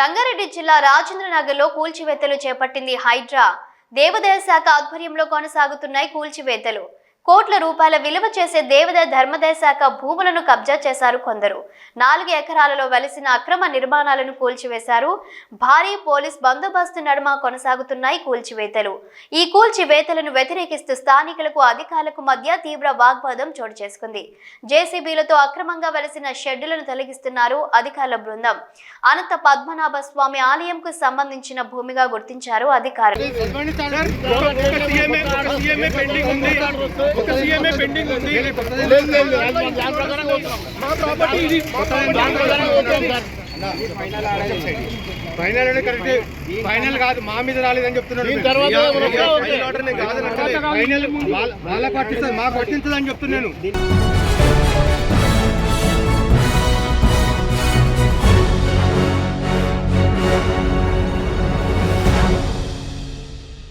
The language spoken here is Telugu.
రంగారెడ్డి జిల్లా రాజేంద్రనగర్లో కూల్చివేతలు చేపట్టింది హైడ్రా. దేవాదాయ శాఖ ఆధ్వర్యంలో కొనసాగుతున్నాయి కూల్చివేతలు. కోట్ల రూపాయల విలువ చేసే దేవాదాయ ధర్మదాయ శాఖ భూములను కబ్జా చేశారు కొందరు. నాలుగు ఎకరాలలో వెలిసిన అక్రమ నిర్మాణాలను కూల్చివేశారు. భారీ పోలీస్ బందోబస్తు నడుమ కొనసాగుతున్నాయి కూల్చివేతలు. ఈ కూల్చివేతలను వ్యతిరేకిస్తూ స్థానికులకు అధికారులకు మధ్య తీవ్ర వాగ్వాదం చోటు చేసుకుంది. జేసీబీలతో అక్రమంగా వెలిసిన షెడ్డులను తొలగిస్తున్నారు అధికారుల బృందం. అనంత పద్మనాభ స్వామి ఆలయంకు సంబంధించిన భూమిగా గుర్తించారు అధికారులు. ఒక సీఎంఏ పెండింగ్ ఉంది. మా ప్రాపర్టీ ఇది. ఫైనల్ కరెక్ట్ ఫైనల్ కాదు మా మీద రాలేదని చెప్తున్నాడు ఫైనల్ వాళ్ళ- వర్తిస్తుంది మాకు వర్తించదని చెప్తున్నాను.